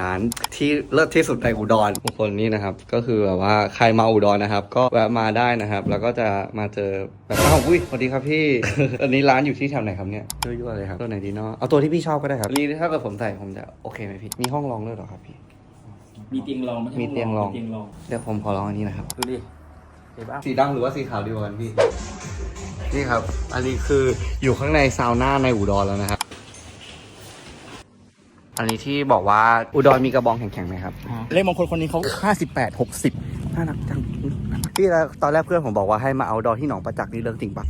ร้านที่เลิศที่สุดในอุดรทุกคนนี่นะครับ ก็คือแบบว่าใครมาอุดรนะครับ ก็แวะมาได้นะครับ แล้วก็จะมาเจอแบบอ้าวอุ้ยสวัสดีครับพี่อันนี้ร้านอยู่ที่แถวไหนครับเนี่ยยั่วๆเลยครับตัวไหนดีเนาะเอาตัวที่พี่ชอบก็ได้ครับนี่ถ้าเกิดผมใส่ผมจะโอเคไหมพี่มีห้องรองด้วยเหรอครับพี่ มีเตียงรองไใช่มีเตียงรอง มีเตียงรองเดี๋ยวผมขอลองอันนี้นะครับดูดิเห็นปะสีดำหรือว่าสีขาวดีกว่ากันพี่นี่ครับ อันนี้คืออยู่ข้างในซาวน่าในอุดรแล้วนะครับ อันนี้ที่บอกว่าอุดรมีกระบองแข็งๆไหมครับ เลขมงคลคนนี้เขาห้าสิบแปดหกสิบน่ารักจังพี่แล้วตอนแรกเพื่อนผมบอกว่าให้มาเอาดอที่หนองประจักษ์นี่เรื่องจริงปะ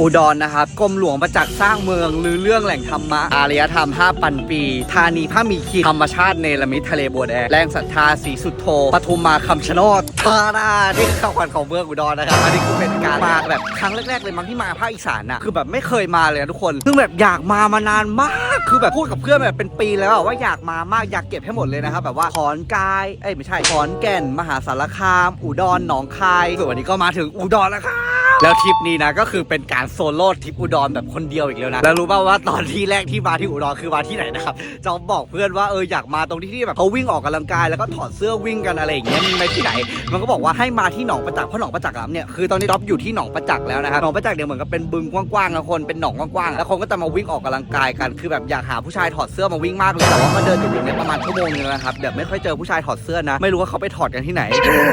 อุดรนะครับกรมหลวงประจักษ์สร้างเมืองลือเรื่องแหล่งธรรมะอารยธรรม 5 ปันปีธานีพระมีคีธรรมชาติเนรมิตทะเลบัวแดงแรงศรัทธาสีสุดโทปทุมมาคำชะโนดทารานี่คือข้าวขวัญของเมืองอุดรนะครับอันนี้คือเป็นการมาแบบครั้งแรกๆเลยมั้งที่มาภาคอีสานนะคือแบบไม่เคยมาเลยนะทุกคนซึ่งแบบอยากมามานานมากคือแบบพูดกับเพื่อนแบบเป็นปีแล้วว่าอยากมามากอยากเก็บให้หมดเลยนะครับแบบว่าขอนกายเอ้ยไม่ใช่ขอนแก่น มหาสารคาม อุดรหนองคายส่วนวันนี้ก็มาถึงอุดรแล้วครับ แล้วทริปนี้นะก็คือเป็นการโซโล่ทริปอุดรแบบคนเดียวอีกแล้วนะ แล้วรู้ป่าวว่าตอนที่แรกที่มาที่อุดรคือมาที่ไหนนะครับจอมบอกเพื่อนว่าเอออยากมาตรงที่ที่แบบเขาวิ่งออกกำลังกายแล้วก็ถอดเสื้อวิ่งกันอะไรอย่างเงี้ยมีไหมที่ไหน มันก็บอกว่าให้มาที่หนองประจักษ์เพราะหนองประจักษ์อะเนี่ยคือตอนนี้ดรอปอยู่ที่หนองประจักษ์แล้วนะครับหนองประจักษ์เนี่ยเหมือนกับเป็นบึงกว้างๆนะคนเป็นหนองกว้างๆแล้วคนก็จะมาวิ่งออกกำลังกายกันคือแบบอยากหาผู้ชายถอดเสื้อมาวิ่งมากเลยแต่ว่ามาเดินอยู่ตรงเนี้ยประมาณชั่วโมงนึงแล้วนะครับแบบไม่ค่อยเจอผู้ชายถอดเสื้อนะ ไม่รู้ว่าเขาไปถอดกันที่ไหน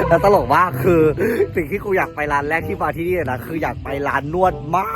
แล้วตลกมากคือสิ่งที่กูอยากไปร้านแรกที่มาที่นี่นะคืออยากไปร้านนวดมาก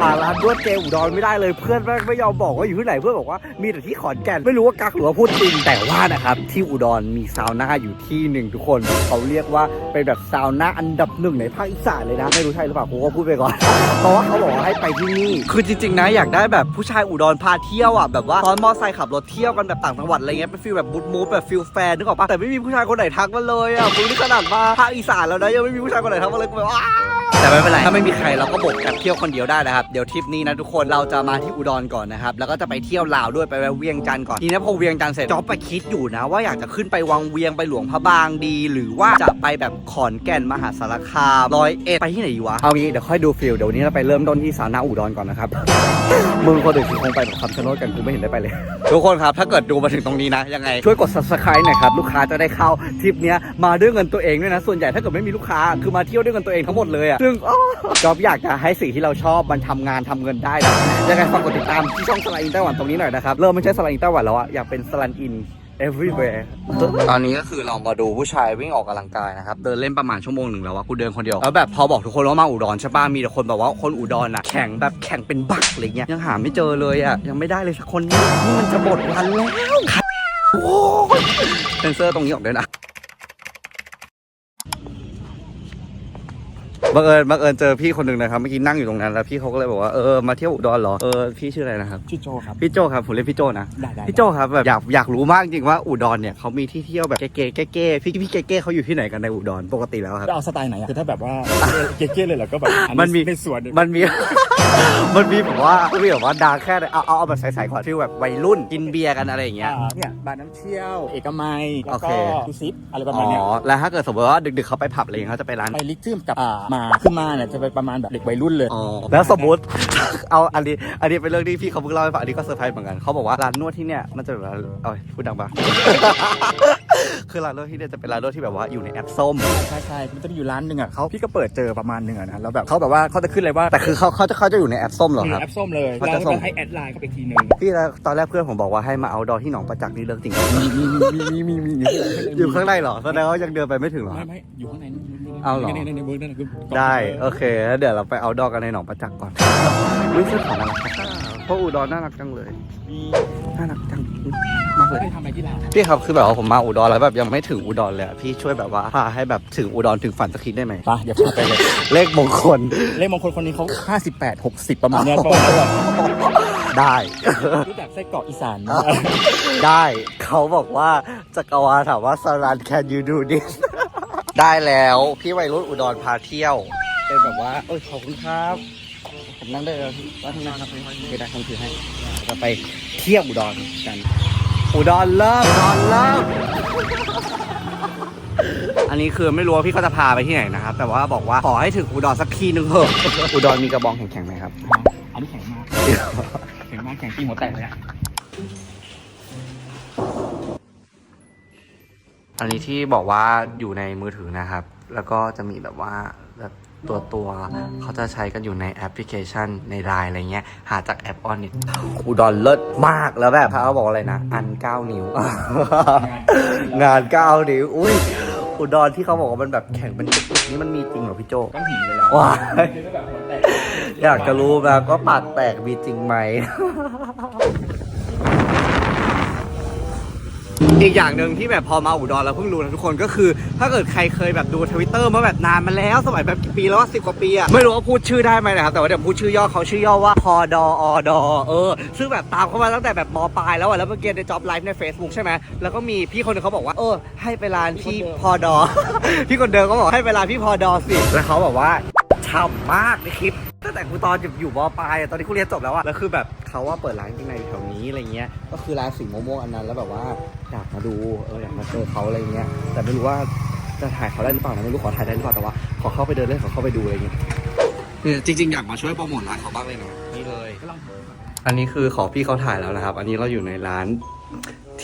หาร้านนวดเจอุดรไม่ได้เลยเพื่อนแม่งไม่ยอมบอกว่าอยู่ที่ไหนเพื่อนบอกว่ามีแต่ที่ขอนแก่นไม่รู้ว่ากักหรือว่าพูดจริงแต่ว่านะครับที่อุดรมีซาวน่าอยู่ที่หนึ่งทุกคนเขาเรียกว่าเป็นแบบซาวน่าอันดับหนึ่งในภาคอีสานเลยนะไม่รู้ใช่หรือเปล่ากูก็พูดไปก่อนเพราะว่าเขาบอกว่าให้ไปที่นี่ คือจริงๆนะอยากได้แบบผู้ชายอุดรพาเที่ยวอะแบบว่าซ้อนมอไซค์ขับรถเที่ยวกันแบบต่างจังหวัดอะไรเงี้ยเป็นฟีลแบบบูทมูฟแบบฟีลแฟนนึกออกปะแต่ไม่มีผู้ชายคนไหนทักมาเลยอะมึงนี่ขนาดมาภาคอีสานแล้วนะยังไม่มีผู้ชายคนไหนทักมาเลยกูแบบว้าว แต่ไม่เป็นไรถ้าไม่มีใครเราก็บกกับเที่ยวคนเดียวได้นะครับ เดี๋ยวทริปนี้นะทุกคนเราจะมาที่อุดรก่อนนะครับ แล้วก็จะไปเที่ยวลาวด้วยไปแวะเวียงจันทร์ก่อนทีนี้พอเวียงจันทร์เสร็จจ๊อบไปคิดอยู่นะ ว่าอยากจะขึ้นไปวังเวียงไปหลวงพระบางดี หรือว่าจะไปแบบขอนแก่นมหาสารคามร้อยเอ็ดไปที่ไหนดีวะเอางี้เดี๋ยวค่อยดูฟิลเดี๋ยววันนี้เราไปเริ่มต้นที่สานาอุดรก่อนนะครับมึงคนอื่นคือคงไปแบบคำชะโนดกันกูไม่เห็นได้ไปเลย ทุกคนครับถ้าเกิดดูมาถึงตรงนี้นะยังไงช่วยกด subscribe หน่อยครับลูกค้าจะได้เข้าทริปเนี้ยมาด้วยเงินตัวเองด้วยนะส่วนใหญ่ถ้าเกิดไม่มีลูกค้าคือมาเที่ยวด้วยเงินตัวเองทั้งหมดเลยอะซึ่งอ้อจอบอยากจะให้สิ่งที่เราชอบมันทำงานทำเงินได้นะยังไงฝากกดติดตามที่ช่องสลันอินไต้หวันตรงนี้หน่อยนะครับ เริ่มไม่ใช่สลันอินไต้หวันแล้วอะอยากเป็นสลันอิน everywhere ตอนนี้ก็คือเรามาดูผู้ชายวิ่งออกกำลังกายนะครับ เดินเล่นประมาณชั่วโมงหนึ่งแล้วว่ากูเดินคนเดียว แล้วแบบพอบอกทุกคนว่ามาอุดรใช่ป่ะ มีแต่คนแบบว่าคนอุดรอะแข่งแบบแข่งเป็นบักอะไรเงี้ย ยังหาไม่เจอเลยอะยังไม่ได้เลยสักคนนี่นี่มันจะหมดวันแล้วโอ้ยเซนเซอร์ตรงนี้ออกด้วยนะ บังเอิญบังเอิญเจอพี่คนหนึ่งนะครับเมื่อกี้นั่งอยู่ตรงนั้นแล้วพี่เขาก็เลยบอกว่าเออมาเที่ยวอุดรเหรอเออพี่ชื่ออะไรนะครับชื่อโจครับพี่โจครับผมเรียกพี่โจนะได้ได้พี่โจครับแบบอยากอยากรู้มากจริงว่าอุดรเนี่ยเขามีที่เที่ยวแบบเก๋ๆเก๋ๆพี่พี่เก๋ๆเขาอยู่ที่ไหนกันในอุดรปกติแล้วครับจะเอาสไตล์ไหนอะคือถ้าแบบว่าเก๊ๆเลยเหรอก็แบบอัมันมีในสวนมันมีมันมีแบบว่ามันมีแบบว่าดาร์กแค่ไหนเอาเอาเอาแบบใสๆก่อนฟีลแบบวัยรุ่นกินเบียร์กันอะไรอย่างเงี้ยอ่าเนี่ยบาร์น้ำเชี่ยว เอกมัยแล้วโอก็เคดูซิปอะไรประอ๋มาณเนี้ยอแล้วถ้าเกิดสมมติว่าดึกๆเขาไปผับอะไรอย่างเงี้ยเขาจะไปร้านไปลิทึมกับอ่ามาคือมาเนี่ยจะไปประมาณแบบเด็กวัยรุ่นเลย อ๋อแล้วสมมติ เอาอันนี้อันนี้เป็นเรื่องที่พี่เขาเพิ่งเล่าให้ฟังอันนี้ก็เซอร์ไพรส์เหมือนกันเขาบอกว่าร้านนวดที่เนี่ยมันจะแบบว่าเอาพูดดังปะ คือร้านนวดที่เนี่ยจะเป็นร้านนวดที่แบบว่าอยู่ในแอปส้ม ใช่ใช่มันจะมีอยู่ร้านหนึ่งอะเขาพี่ก็เปิดเจอประมาณหนึ่งอะนะแล้วแบบเขาแบบว่าเขาจะขึ้นเลยว่าแต่คือเขาเขาจะเขาจะอยู่ในแอปส้มเหรอมีครับ แอปส้มเลยเขาแล้จะวส่ง ก็ให้แอดไลน์เข้าไปทีหนึงพี่แล้วตอนแรกเพื่อนผมบอกว่าให้มาเอาดอที่หนองประจักษ์นี่เรื่องจริงมีมีมีมีมีมีอยู่ข้างในเหรอแสดงว่ายังเดินไปไม่ถึงเหรอ ไม่ไม่อยู่ข้างในนู่นนู่นนู่นเอาเหรอ ในในในเวิร์กนั่นนะคือได้ โอเคแล้วเดี๋ยวเราไปเอาดอกันในหนองประจักษ์ก่อนวิซื้อของน่ารักจัง เพราะอุดรน่ารักจังเลยมีน่ารักจังมากเลยเคยทำอะไรที่ร้านพี่ครับคือแบบว่าผมมาอุดรแล้วแบบยังไม่ถึงอุดรเลยอะพี่ช่วยแบบว่าพาให้แบบถึงอุดรถึงฝันสักทีได้ไหม ไปเดี๋ยวพาไปเลย เลขมงคล เลขมงคลคนนี้เขา58 60 ประมาณเนี้ยประมาณนั้นแหละได้ รู้จักไส้กรอกอีสานได้เขาบอกว่าจักรวาลถามว่าสรัน can you do this ได้แล้ว พี่วัยรุ่นอุดรพาเที่ยว เป็นแบบว่าเออขอบคุณครับผม นั่งได้แล้ว่าทำงานเบพี่ได้คำถือให้จะไปเที่ยวอุดรกัน อุดรเลิฟอุดรเลิฟอันนี้คือไม่รู้พี่เขาจะพาไปที่ไหนนะครับ แต่ว่าบอกว่าขอให้ถึงอุดรสักทีนึงเถอะอุดรมีกระบองแข็งๆไหมครับอันนี้แข็งมากแข็งมากแข็งตีหัวแตกเลยอะอันนี้ที่บอกว่าอยู่ในมือถือนะครับ แล้วก็จะมีแบบว่าแบบ ตัวตัวเขาจะใช้กันอยู่ในแอปพลิเคชันในไลน์อะไรเงี้ย หาจากแอปออนนิอุดรเลิศมากแล้วแบบเขาบอกอะไรนะ อัน9นิ้ว งาน9นิ้ว อุ้ยอุดรที่เขาบอกว่ามันแบบแข็งเป็นจุกๆนี่มันมีจริงเหรอพี่โจก้อนหินเลยแล้วว้ายอยากจะรู้นะก็ปากแตกมีจริงไหม อีกอย่างหนึ่งที่แบบพอมาอุดรแล้วเพิ่งรู้นะทุกคนก็คือ ถ้าเกิดใครเคยแบบดูทวิตเตอร์มาแบบนานมาแล้ว สมัยแบบกี่ปีแล้วว่าสิบกว่าปีอะไม่รู้ว่าพูดชื่อได้ไหมนะครับแต่ว่าเดี๋ยวพูดชื่อย่อเขาชื่อย่อว่าพอดออดอเออ ซึ่งแบบตามเขามาตั้งแต่แบบมปลายแล้วอะแล้วเมื่อกี้ในจ็อบไลฟ์ใน Facebook ใช่ไหมแล้วก็มีพี่คนนึงเขาบอกว่าเออ ให้ไปร้านพี่พอดอ พี่คนเดิมเขาบอกให้ไปร้านพี่พอดอสิแล้วเขาบอกว่าช่ำมากในคลิป ตั้งแต่กูตอนอยู่มปลายอะตอนนี้กูเรียนจบแล้วอะแล้วคือแบบเขาว่าเปิดร้านที่ในแถวนี้อะไรเงี้ย ก็คือร้านสีม่วงๆอันนั้นแล้วแบบว่าอยากมาดูเอออยากมาเจอเขาอะไรเงี้ย แต่ไม่รู้ว่าจะถ่ายเขาได้หรือเปล่านะไม่รู้ขอถ่ายได้หรือเปล่าแต่ว่าขอเข้าไปเดินเล่นขอเข้าไปดูอะไรเงี้ยจริงๆอยากมาช่วยโปรโมทร้านเขาบ้างเลยนะนี่เลย อันนี้คือขอพี่เขาถ่ายแล้วนะครับ อันนี้เราอยู่ในร้าน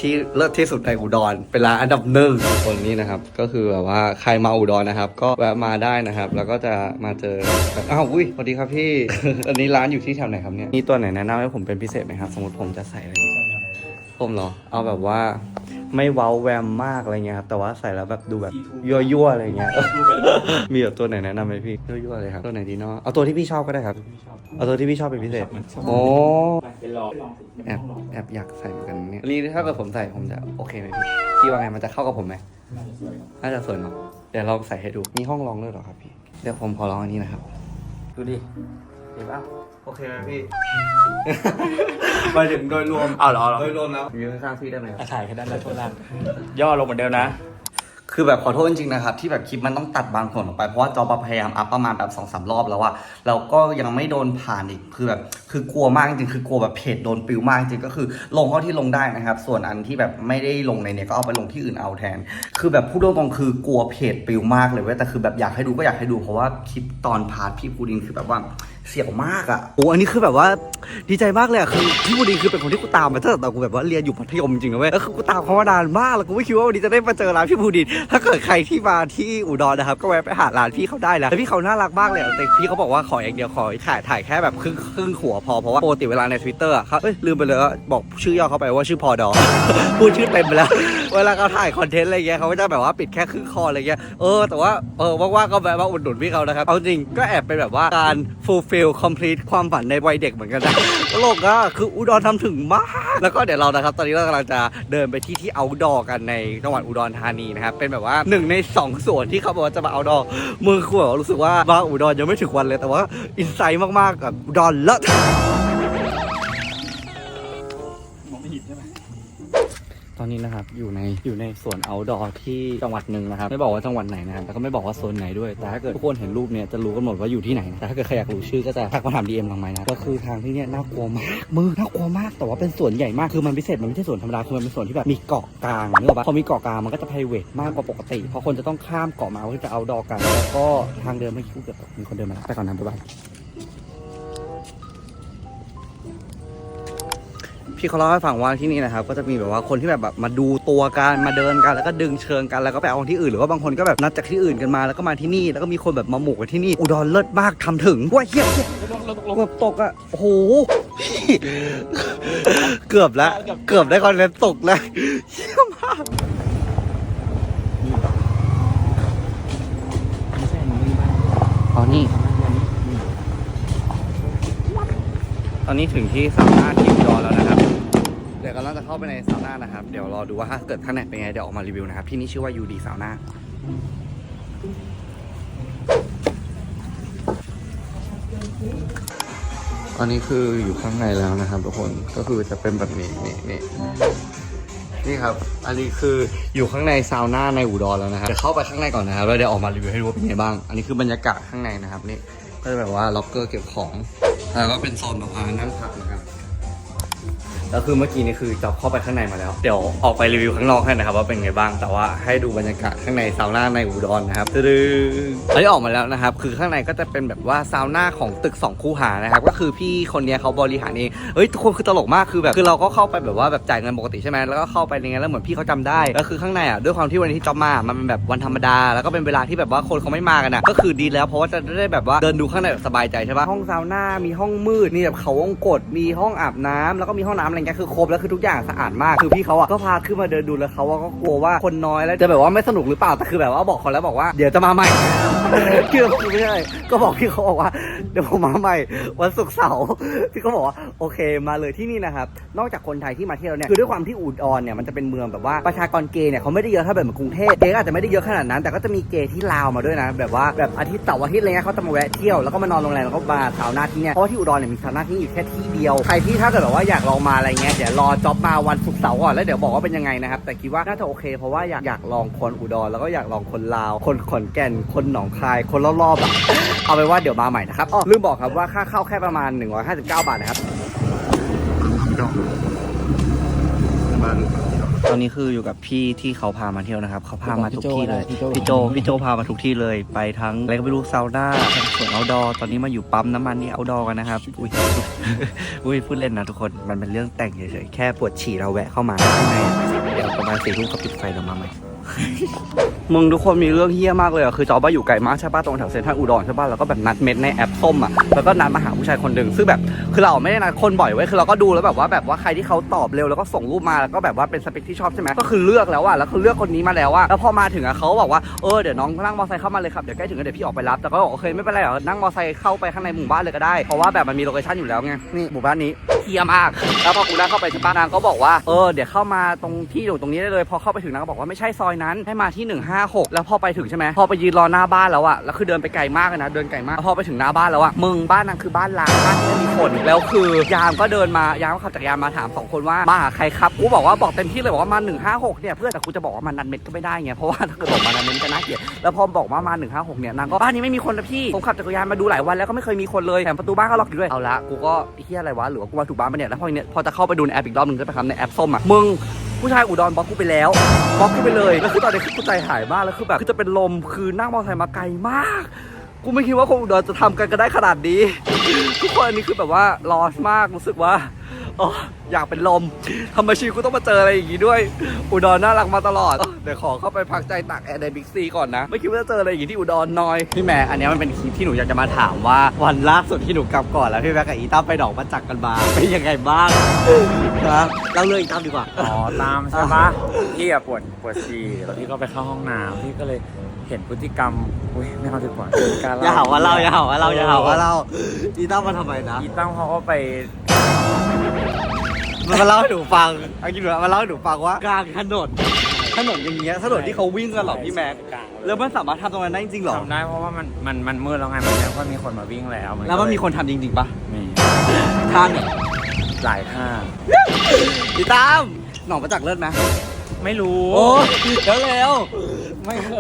ที่เลิศที่สุดในอุดร เป็นร้านอันดับหนึ่งคนนี้นะครับ ก็คือแบบว่าใครมาอุดรนะครับ ก็แวะมาได้นะครับ แล้วก็จะมาเจอแบบอ้าวอุ้ยสวัสดีครับพี่อันนี้ร้านอยู่ที่แถวไหนครับเนี่ยมีตัวไหนแนะนำให้ผมเป็นพิเศษไหมครับ สมมติผมจะใส่อะไรอย่างเงี้ยผมเหรอ เอาแบบว่า ไม่เว้าแวมมากอะไรเงี้ยครับแต่ว่าใส่แล้วแบบดูแบบยั่วๆอะไรเงี้ย มีแบบตัวไหนแนะนำไหมพี่ยั่วๆเลยครับตัวไหนดีเนาะเอาตัวที่พี่ชอบก็ได้ครับเอาตัวที่พี่ชอบเป็นพิเศษโอ้เป็นรอแอบแอบอยากใส่เหมือนกันเนี่ยอันนี้ถ้าเกิดผมใส่ผมจะโอเคไหมพี่พี่ว่าไงมันจะเข้ากับผมไหมน่าจะสวยเนาะเดี๋ยวลองใส่ให้ดูมีห้องรองด้วยเหรอครับพี่เดี๋ยวผมขอลองอันนี้นะครับดูดิ เห็นป่ะโอเคไหมพี่หมายถึงโดยรวมเอาเหรอเอาเหรอโดยรวมแล้วยืนข้างๆพี่ได้ไหมถ่ายแค่ด้านล่างช่วงล่างย่อลงเหมือนเดิมนะ คือแบบขอโทษจริงๆนะครับ ที่แบบคลิปมันต้องตัดบางส่วนออกไป เพราะว่าจอปพยายามอัพประมาณแบบสองสามรอบแล้วอะเราก็ยังไม่โดนผ่านอีกคือแบบคือกลัวมากจริงๆคือกลัวแบบเพจโดนปิวมากจริงๆก็คือลงเท่าที่ลงได้นะครับ ส่วนอันที่แบบไม่ได้ลงในเนี้ยก็เอาไปลงที่อื่นเอาแทน คือแบบพูดตรงๆคือกลัวเพจปิวมากเลยเว้ยแต่คือแบบอยากให้ดูก็อยากให้ดูเพราะว่าคลิปตอนพาร์ทพี่ปูดินคือแบบว่า เสียวมากอะโอ้อันนี้คือแบบว่าดีใจมากเลยอะคือพี่ปูดินคือเป็นคนที่กูตามมาตั้งแต่ตอนกูแบบว่าเรียนอยู่มัธยมจริงนะเว้ยแล้วคือกูตามเขามานานมากแล้วกูไม่คิดว่าวันนี้จะได้มาเจอร้านพี่ปูดินถ้าเกิดใครที่มาที่อุดรนะครับ ก็แวะไปหาร้านพี่เขาได้นะแล้วพี่เขาน่ารักมากเลยแต่พี่เขาบอกว่าขออย่างเดียวขอถ่ายถ่ายแค่แบบครึ่งครึ่งหัวพอเพราะว่าปกติเวลาใน Twitter อะเขาเอ้ยลืมไปเลยว่าบอกชื่อย่อเขาไปว่าชื่อพอดอพูดชื่อเต็มไปแล้วเวลาเขาถ่ายคอนเทนต์อะไรเงี้ยเขาก็จะแบบว่าปิดแค่ครึ่งคออะไรเงี้ยเออแต่ว่าเออว่างๆก็แบบว่าอุดหนุนพี่เขานะครับเอาจริงก็แอบเป็นแบบว่าการ fulfill complete ความฝันในวัยเด็กเหมือนกันนะตลกอะคืออุดรทำถึงมาก แล้วก็เดี๋ยวเรานะครับ ตอนนี้เรากำลังจะเดินไปที่ที่เอาดอกันในจังหวัดอุดรธานีนะครับ เป็นแบบว่าหนึ่งในสองส่วนที่เขาบอกว่าจะมาเอาดอมือคือแบบว่ารู้สึกว่ามาอุดรยังไม่ถึงวันเลยแต่ว่าอินไซต์มากๆกับอุดรเลิศมองไม่เห็นใช่ไหม ตอนนี้นะครับอยู่ในอยู่ในสวนเอาดอที่จังหวัดหนึ่งนะครับไม่บอกว่าจังหวัดไหนนะครับแล้วก็ไม่บอกว่าโซนไหนด้วย แต่ถ้าเกิดทุกคนเห็นรูปเนี่ยจะรู้กันหมดว่าอยู่ที่ไหนนะแต่ถ้าเกิดใครอยากรู้ชื่อก็จะทักมาถามดีเอ็มหลังไม้นะก็คือทางที่เนี่ยน่ากลัวมากมือน่ากลัวมากแต่ว่าเป็นสวนใหญ่มากคือมันพิเศษมันไม่ใช่สวนธรรมดาคือมันเป็นสวนที่แบบมีเกาะกลางนึกออกปะพอมีเกาะกลางมันก็จะ p r i v a t มากกว่าปกติเพราะคนจะต้องข้ามเกาะมาเพื่อจะเอาดอกันแล้วก็ทางเดินเมื่อกี้กูเกือบมีคนเดินมาแล้วไปก่อนนะบ๊ายบาย พี่เขาเล่าให้ฟังว่าที่นี่นะครับ ก็จะมีแบบว่าคนที่แบบแบบมาดูตัวกันมาเดินกันแล้วก็ดึงเชิงกันแล้วก็ไปเอาที่อื่นหรือว่าบางคนก็แบบนัดจากที่อื่นกันมาแล้วก็มาที่นี่แล้วก็มีคนแบบมาหมู่กันที่นี่อุดรเลิศมากทำถึงว้ายเฮียเฮียเกือบตกอะโอ้โหเกือบแล้วเกือบได้คอนเทนต์ตกแล้วเฮียมากอ๋อนี่ตอนนี้ถึงที่ซาวน่าที่อุดรแล้วนะครับ เดี๋ยว กำลังจะเข้าไปในซาวน่านะครับ เดี๋ยวรอดูว่าถ้าเกิดข้างในเป็นไง เดี๋ยวออกมารีวิวนะครับ ที่นี่ชื่อว่า UD ซาวน่าตอนนี้คืออยู่ข้างในแล้วนะครับทุกคนก็คือจะเป็นแบบนี้นี่นี่นี่ครับ อันนี้คืออยู่ข้างในซาวน่าในอุดรแล้วนะครับเดี๋ยวเข้าไปข้างในก่อนนะครับแล้วเดี๋ยวออกมารีวิวให้ดูว่าเป็นไงบ้าง อันนี้คือบรรยากาศข้างในนะครับนี่ก็จะแบบว่าล็อกเกอร์เก็บของแล้วก็เป็นโซนแบบว่านั่งพักนะครับ แล้วคือเมื่อกี้นี่คือจอบเข้าไปข้างในมาแล้ว เดี๋ยวออกไปรีวิวข้างนอกให้นะครับว่าเป็นไงบ้าง แต่ว่าให้ดูบรรยากาศข้างในซาวน่าในอุดรนะครับตึ้งอันนี้ออกมาแล้วนะครับ คือข้างในก็จะเป็นแบบว่าซาวน่าของตึก 2 คูหานะครับ ก็คือพี่คนเนี้ยเขาบริหารเอง เฮ้ยทุกคนคือตลกมาก คือแบบ คือเราก็เข้าไปแบบว่าแบบจ่ายเงินปกติใช่ไหมแล้วก็เข้าไปในงานแล้วเหมือนพี่เขาจำได้ แล้วคือข้างในอะด้วยความที่วันนี้ที่จอบมา มันเป็นแบบวันธรรมดา แล้วก็เป็นเวลาที่แบบว่าคนเขาไม่มากันอะก็คือดีแล้วเพราะว่าจะได้แบบว่าเดินดูข้างในแบบสบายใจใช่ปะห้องซาวน่ามีห้องมืดมีแบบเขาวงกดมีห้องอาบน้ำแล้วก็มีห้องน้ำอะไรเงี้ยคือครบแล้วคือทุกอย่างสะอาดมากคือพี่เขาอะก็พาขึ้นมาเดินดูแล้วเขาอะก็กลัวว่าคนน้อยแล้วจะแบบว่าไม่สนุกหรือเปล่าแต่คือแบบว่าบอกเขาแล้วบอกว่าเดี๋ยวจะมาใหม่คือไม่ใช่ก็บอกพี่เขาบอกว่าเดี๋ยวผมมาใหม่วันศุกร์เสาร์พี่ก็บอกว่าโอเคมาเลยที่นี่นะครับนอกจากคนไทยที่มาเที่ยวเนี่ยคือด้วยความที่อุดรเนี่ยมันจะเป็นเมืองแบบว่าประชากรเกย์เนี่ยเขาไม่ได้เยอะเท่าแบบเหมือนกรุงเทพเกย์อาจจะไม่ได้เยอะขนาดนั้น แต่ก็จะมีเกย์ที่ลาวมาด้วยนะ แบบว่าแบบอาทิตย์เสาร์อาทิตย์อะไรเงี้ยเขาจะมาแวะเที่ยวแล้วก็มานอนโรงแรมแล้วก็มาสาวนาที่เนี่ยเพราะว่าที่อุดรเนี่ยมีสาวนาที่อยู่แค่ที่เดียวใครที่ถ้าเกิดแบบว่าอยากลองมาอะไรเงี้ยเดี๋ยวรอจ็อบมาวันศุกร์เสาร์ก่อนแล้วเดี๋ยวบอกว่าเป็นยังไงนะครับ แต่คิดว่าน่าจะโอเคเพราะว่าอยากอยากลองคนอุดรแล้วก็อยากลองคนลาว คนขอนแก่นคนหนองคายคนรอบๆอะเอาไปว่าเดี๋ยวมาใหม่นะครับอ๋อลืมบอกครับว่าค่าเข้าแค่ประมาณ 159 บาทนะครับต อนนี้คืออยู่กับพี่ที่เขาพามาเที่ยวนะครับ เขาพามาทุกที่เลย พี่โจ พี่โจพี่โจพามาทุกที่เลย ไปทั้งอะไรก็ไม่รู้ซาวน่าทั้งสวนเอาดอ ตอนนี้มาอยู่ปั๊มน้ำมันนี่เอาดอกันนะครับ อุ้ย อุ้ยพูดเล่นนะทุกคน มันเป็นเรื่องแต่งเฉยๆ แค่ปวดฉี่เราแวะเข้ามาข้างในอะเดี๋ยวประมาณสี่ทุ่มเขาปิดไฟเรามาใหม่ มึงทุกคนมีเรื่องเฮี้ยมากเลยอะคือจอบ้าอยู่ไกลมากใช่ป่ะตรงแถวเซ็นทรัลอุดรใช่ป่ะแล้วก็แบบนัดเม็ดในแอปส้มอะแล้วก็นัดมาหาผู้ชายคนหนึ่งซึ่งแบบคือเราไม่ได้นัดคนบ่อยไว้คือเราก็ดูแล้วแบบว่าแบบว่าใครที่เขาตอบเร็วแล้วก็ส่งรูปมาแล้วก็แบบว่าเป็นสเปคที่ชอบใช่ไหมก็คือเลือกแล้วอะแล้วคือเลือกคนนี้มาแล้วอะแล้วพอมาถึงอะเขาบอกว่าเออเดี๋ยวน้องนั่งมอเตอร์ไซค์เข้ามาเลยครับเดี๋ยวใกล้ถึงแล้วเดี๋ยวพี่ออกไปรับแต่ก็บอกโอเคไม่เป็นไรหรอกนั่งมอเตอร์ไซค์เข้าไปข้างในหมู่บ้านเลยก็ได้เพราะว่าแบบมันมีโลเคชั่นอยู่แล้วไงนี่หมู่บ้านนี้ เฮียมาก แล้วพอกูนั่งเข้าไปใช่ปะนางก็บอกว่า เออ เดี๋ยวเข้ามาตรงที่อยู่ตรงนี้ได้เลย พอเข้าไปถึงนางก็บอกว่าไม่ใช่ซอยนั้น ให้มาที่ 156 แล้วพอไปถึงใช่ไหมพอไปยืนรอหน้าบ้านแล้วอะแล้วคือเดินไปไกลมากเลยนะ เดินไกลมาก พอไปถึงหน้าบ้านแล้วอะมึงบ้านนางคือบ้านล้างบ้านที่มีคน แล้วคือยามก็เดินมายามก็ขับจักรยานมาถามสองคนว่ามาหาใครครับ กูบอกว่าบอกเต็มที่เลยบอกว่ามา156เนี่ยเพื่อนแต่กูจะบอกว่ามันนันเม็ดก็ไม่ได้ไงเพราะว่าถ้าเกิดบอกมานันเม็ดก็น่าเกลียด แล้วพอบอกว่ามา 156 เนี่ยนางก็บ้านนี้ไม่มีคนนะพี่ผมขับจักรยานมาดูหลายวันแล้วก็ไม่เคยมีคนเลยแถมประตูบ้านก็ล็อกอยู่ด้วยเอาละกูก็เฮียอะไรวะหรือว่ากูมาถูกบ้านปะเนี่ยแล้วพอเนี่ยพอจะเข้าไปดูในแอปอีกรอบหนึ่งใช่ไหมครับในแอปส้มอะมึงผู้ชายอุดรบล็อกกูไปแล้วบล็อกกูไปเลยแล้วคือตอนนี้คือกูใจหายมากแล้วคือแบบคือจะเป็นลมคือนั่งมอเตอร์ไซค์มาไกลมากกูไม่คิดว่าคนอุดรจะทำกันกันได้ขนาดนี้ ทุกคนอันนี้คือแบบว่าลอสมากรู้สึกว่า อ้อยากเป็นลมทำไมชีวิตกูต้องมาเจออะไรอย่างงี้ด้วย อุดรน่ารักมาตลอด เดี๋ยวขอเข้าไปพักใจตักแอร์ในบิ๊กซีก่อนนะ ไม่คิดว่าจะเจออะไรอย่างงี้ที่อุดรหน่อย พี่แม่อันนี้มันเป็นคลิปที่หนูอยากจะมาถามว่าวันล่าสุดที่หนูกลับก่อนแล้วพี่แม่กับอีตั้มไปดอกประจักษ์กันมาเป็นยังไงบ้างนะเล่าเรื่องอีตั้มดีกว่า อ๋อตามใช่ปะพี่อะปวดปวดฉี่แล้วพี่ก็ไปเข้าห้องน้ำพี่ก็เลยเห็นพฤติกรรมอุ้ยไม่เอาดีกว่าการอย่าหาว่าเราอย่าหาว่าเราอย่าหาว่าเราอีตั้มมาทำไมนะอีตั้มเขาก็ไป มันมาเล่าให้หนูฟังเอาจริงๆมันเล่าให้หนูฟังว่ากลางถนนถนนอย่างเงี้ยถนนที่เขาวิ่งกันหรอพี่แม็กกลางแล้วมันสามารถทำตรงนั้นได้จริงๆหรอทำได้เพราะว่ามันมันมันมืดแล้วไงมันไม่ค่อยมีคนมาวิ่งแล้วแล้วมันมีคนทำจริงๆปะมีท่านหลายท่าอีตั้มหนองประจักษ์เลิศไหมไม่รู้โอ้ยแล้วแล้วไม่เค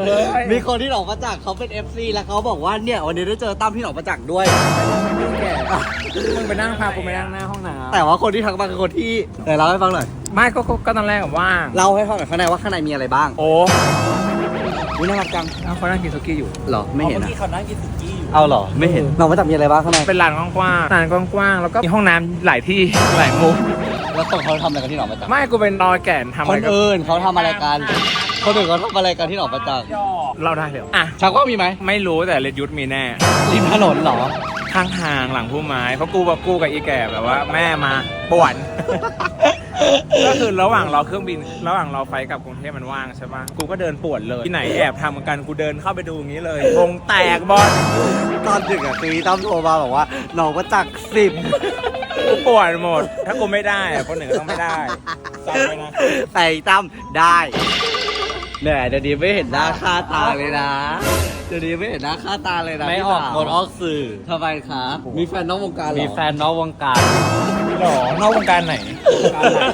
ยมีคนที่หนองประจักษ์เขาเป็น FC แล้วเขาบอกว่าเนี่ยวันนี้ได้เจอตั้มที่หนองประจักษ์ด้วย มึงไปนั่งพากูไปนั่งหน้าห้องน้ำแต่ว่าคนที่ทักมาคือคนที่ไหนเล่าให้ฟังหน่อยไม่ก็ก็ก็ตอนแรกอะว่างเล่าให้ฟังหน่อยข้างในว่าข้างในมีอะไรบ้างโอ้อุ้ยน่ารักจังเขานั่งกินสุกี้อยู่ เหรอไม่เห็นมื่ออะกี้เขานั่งกินสุกี้อยู่ เอาเหรอไม่เห็นหนองประจักษ์มีอะไรบ้างข้างในเป็นลานกว้างๆลานกว้างๆแล้วก็มีห้องน้ำหลายที่หลายมุมแล้วคนเขาทำอะไรกันที่หนองประจักษ์ไม่กูเป็นรอยแก่นทำคอะไรนกับอื่นเขาทำอะไรกันคนอื่นเขาทำอะไรกันที่หนองประจักษ์เราได้เลยเหรออะชักว่ามีไหมไม่รู้แต่เลดยุทธมีแน่ริมถนนเหรอ ข้างทางหลังพุ่มไม้เพราะกูแบบกูกับอีแก่แบบว่า แม่มาป่วน ก็คือระหว่างรอเครื่องบิน ระหว่างรอไฟล์กลับกรุงเทพมันว่างใช่ปะกูก็เดินป่วนเลย ที่ไหนแอบทำกันกูเดินเข้าไปดูอย่างนี้เลยวงแตกบอลตอนดึกอะตีตั้มโทรมาบอกว่าหนองประจักษ์สิบกูป่วนหมด ถ้ากูไม่ได้อะคนหนึ่งก็ต้องไม่ได้จำไว้นะแต่อีตั้มได้แหมเดี๋ยวนี้ไม่เห็นหน้าค่าตาเลยนะ เดี๋ยวนี้ไม่เห็นหน้าค่าตาเลยนะไม่ออกพี่สาวคนออกสื่อ ทำไมคะมีแฟนนอกวงการเหรอมีแฟนนอกวงการหรอนอกวงการไหนวงการไหน